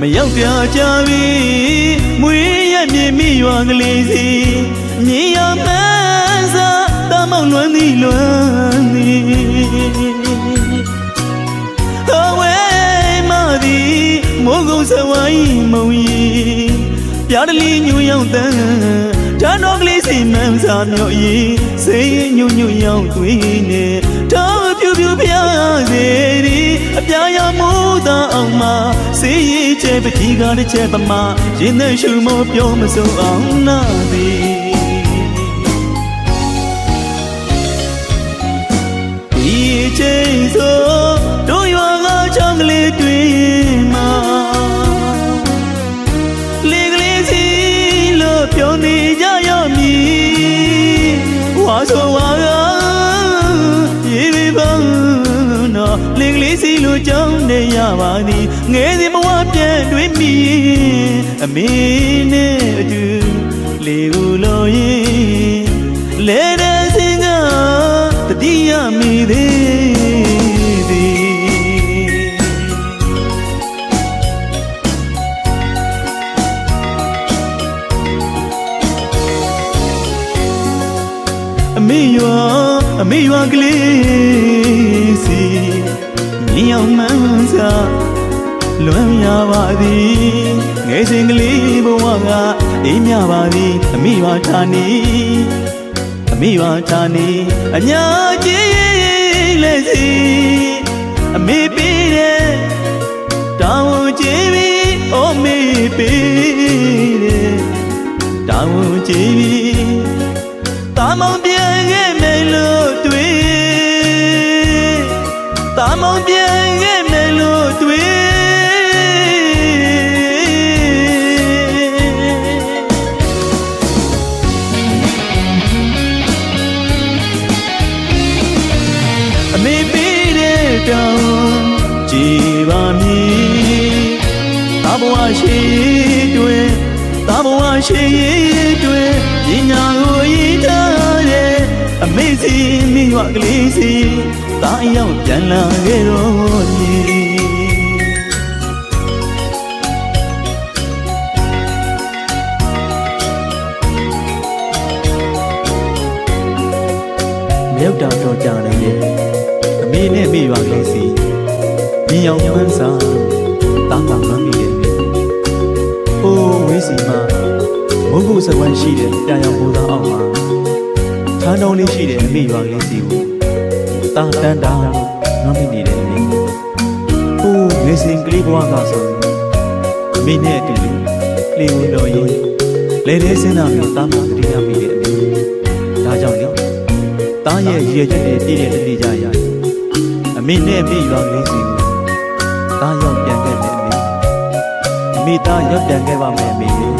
မရောက်ပြကြပြီမွေးရမြင်မိရွာကလေးစီမြင်ရမှန်းစားတမောင်လွမ်းသည်လွမ်းသည်ဟောဝဲမသည်မိုးကုံစဝိုင်းမုံရီပြားတလီညူရောက်တန်းဓာတ်တော်ကလေးစီမန်းစားမြော့ရီစိတ်ညူညူရောက်သွေးနေတော့ပြူပြူပြားစေဒီအပြာရမိုးသာအောင်မှာစေး ရီချဲပတိကားတစ်ချက်ပမာရင်နဲ့ရှူမောပြောမစုံအောင်နာသည် စီလို့ကြောင်းနေရပါသည်ငယ်စဉ်ဘဝပြန်တွင်မိအမေနဲ့အတူလေဦးလို့ရင်လေတဲ့စင်ကတတိယမိသေးသည်အမေရွာအမေရွာကလေးစီမြ င်အောင်မှန်းစားလွမ်းရပါသည်ငယ်စဉ်ကလေးဘဝကအေးမြပါသည်အမေရွာဌာနီအမေရွာဌာနီအညာကြီးလက်စီအမေပေးတဲ့တောင်းကြည့်ပြီးအိုမေပေးတဲ့တောင်းကြည့်ပြီးတာမောင်ပြန်ခဲ့မယ်လို့ မောင်ပြန်ခဲ့မယ်လို့တွေ့အမေပေးတဲ့တောင်းကြည်ပါမည်တာဘဝရှိတွင်တာဘဝရှိတွင်ပညာကိုရည်ထားတဲ့အ မေစီမိဝကလေးစီတာအရောက်ပြန်လာခဲ့တော့ညီမြောက်တာတော့ကြာနေရဲ့အမေနဲ့မိရွာကလေးစီမြင်အောင်မှန်းစားတာတာမှန်းမိရဲ့။အိုးဝေးစီမှာမုတ်ခုစကွမ်းရှိတဲ့ပြရောင်ဘူသားအောင်မှာထ န်းတော်လေးရှိတဲ့အမေရွာကလေးစီကိုတာတန်တာနှောမိနေတယ်လေ။အိုးငယ်စဉ်ကလေးဘဝကဆိုအမေနဲ့အတူလေဝင်တော်ရင်လေတဲ့စင်းသားမျိုးတာမှတတိယမိရဲ့အမေ။ဒါကြောင့်လေတားရဲ့ရည်ရွယ်ချက်တွေပြည့်တဲ့တတိကြရအမေနဲ့အမေရွာကလေးစီကိုတားရောက်ပြန်ခဲ့မယ်အမေအမေသားရောက်ပြန်ခဲ့ပါမယ်အမေ